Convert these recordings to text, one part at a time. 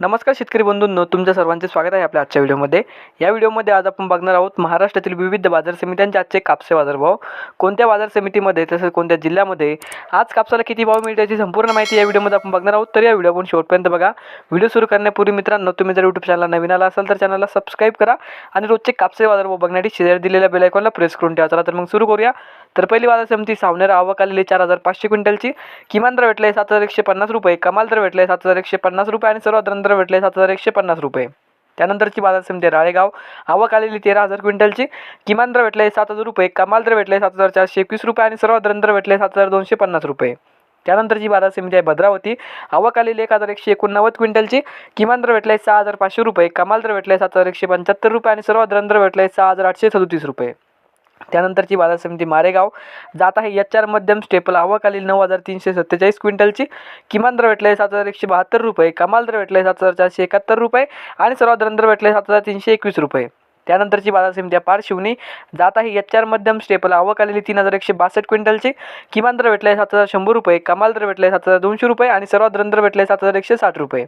नमस्कार शेतकरी बंधूंनो तुमच्या सर्वांचे स्वागत आहे आपल्या आजच्या व्हिडिओमध्ये. या व्हिडिओमध्ये आज आपण बघणार आहोत महाराष्ट्रातील विविध बाजार समित्यांचे आजचे कापसे बाजारभाव. कोणत्या बाजार समितीमध्ये तसेच कोणत्या जिल्ह्यामध्ये आज कापसाला किती भाव मिळते याची संपूर्ण माहिती या व्हिडिओमध्ये आपण बघणार आहोत. तर या व्हिडिओ आपण शेवटपर्यंत बघा. व्हिडिओ सुरू करण्यापूर्वी मित्रांनो तुम्ही जर यूट्यूब चॅनल नवीन आला असाल तर चॅनलला सबस्क्राईब करा आणि रोजचे कापसे बाजारभाव बघण्यासाठी शेजारी दिलेल्या बेलायकॉनला प्रेस करून ठेवा. चला तर मग सुरू करूया. तर पहिली बाजार समिती सावनेर आवक आलेली चार हजार पाचशे क्विंटलची. किमान दर भेटले सात हजार एकशे पन्नास रुपये कमाल दर आहे सात हजार एकशे पन्नास रुपये आणि सर्वात दर भेटले सात हजार एकशे पन्नास रुपये. त्यानंतरची बाजार समिती राळेगाव. आवक आलेली तेरा हजार क्विंटलची. किमान दर भेटले सात हजार रुपये. कमाल दर भेटले सात हजार चारशे एकवीस रुपये आणि सर्वात दर भेटले सात हजार दोनशे पन्नास रुपये. त्यानंतरची बाजार समिती आहे भद्रावती. आवक आलेली एक हजार एकशे एकोणनव्वद क्विंटलची. किमान दर भेटले सहा हजार पाचशे रुपये. कमाल दर भेटले सात हजार एकशे पंच्याहत्तर रुपये आणि सर्वात दर भेटले सहा हजार आठशे सदोतीस रुपये. त्यानंतरची बाजार समिती मारेगाव. जात आहे एच आर मध्यम स्टेपल. आवक नऊ हजार तीनशे सत्तेचाळीस क्विंटलची. किमान दर भेटले सात हजार एकशे बहात्तर रुपये. कमाल दर भेटले सात हजार चारशे एकाहत्तर रुपये. आणि सर्वात दर भेटले सात हजार तीनशे एकवीस रुपये. त्यानंतरची बाजार समिती आहे पारशिवनी. जात आहे एच आर मध्यम स्टेपल. आवक आलेली तीन हजार एकशे बासष्ट क्विंटलची. किमान दर भेटले सात हजार शंभर रुपये. कमाल दर भेटले सात हजार दोनशे रुपये. आणि सर्वात दर भेटले सात हजार एकशे साठ रुपये.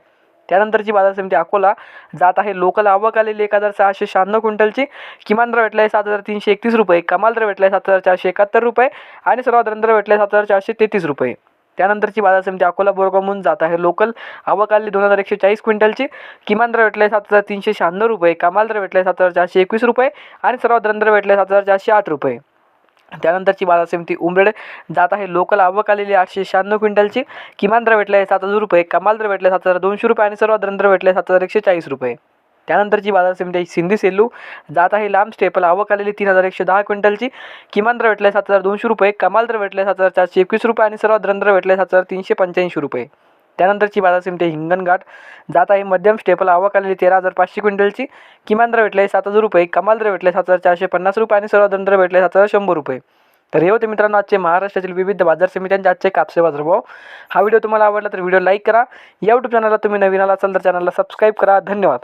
त्यानंतरची बाजार समिती अकोला जात आहे. लोकल आवक आलेली एक हजार सहाशे शहाण्णव क्विंटलची. किमान दर भेटला आहे सात हजार तीनशे एकतीस रुपये. कमाल दर भेटला आहे सात हजार चारशे एकाहत्तर रुपये. आणि सर्वात दर भेटला आहे सात हजार चारशे तेहतीस रुपये. त्यानंतरची बाजार समिती अकोला बोरगावहून जात आहे. लोकल आवक आली दोन हजार एकशे चाळीस क्विंटलची. किमान दर भेटले सात हजार तीनशे शहाण्णव रुपये. कमाल दर भेटले सात हजार चारशे एकवीस रुपये. आणि सर्वात दर भेटले सात हजार चारशे आठ रुपये. त्यानंतरची बाजार समिती उमरेड जात आहे. लोकल आवक आलेली आठशे शहाण्णव क्विंटलची. किमान दर भेटले सात हजार रुपये. कमाल दर भेटले सात हजार दोनशे रुपये आणि सर्वात दर भेटले सात हजार एकशे चाळीस रुपये. त्यानंतरची बाजार समिती आहे सिंधी सेल्लू. जात आहे लांब स्टेपल. आवक आलेली तीन हजार एकशे दहा क्विंटलची. किमान दर भेटले सात हजार दोनशे रुपये. कमाल दर भेटले सात हजार चारशे एकवीस रुपये आणि सर्वात दर भेटले सात हजार तीनशे पंच्याऐंशी रुपये. त्यानंतरची बाजार समिती हिंगणघाट. जात आहे मध्यम स्टेपल. आवक आलेली तेरा हजार पाचशे क्विंटलची. किमान दर भेटले सात हजार रुपये. कमाल दर भेटले सात हजार चारशे पन्नास रुपये आणि सर्वात दर भेटले सात हजार शंभर रुपये. तर हे होते मित्रांनो आजचे महाराष्ट्रातील विविध बाजार समित्यांचे आजचे कापसे बाजारभाव. हा व्हिडिओ तुम्हाला आवडला तर व्हिडिओ लाईक करा. या यूट्यूब चॅनलला तुम्ही नवीन आला असाल तर चॅनलला सबस्क्राईब करा. धन्यवाद.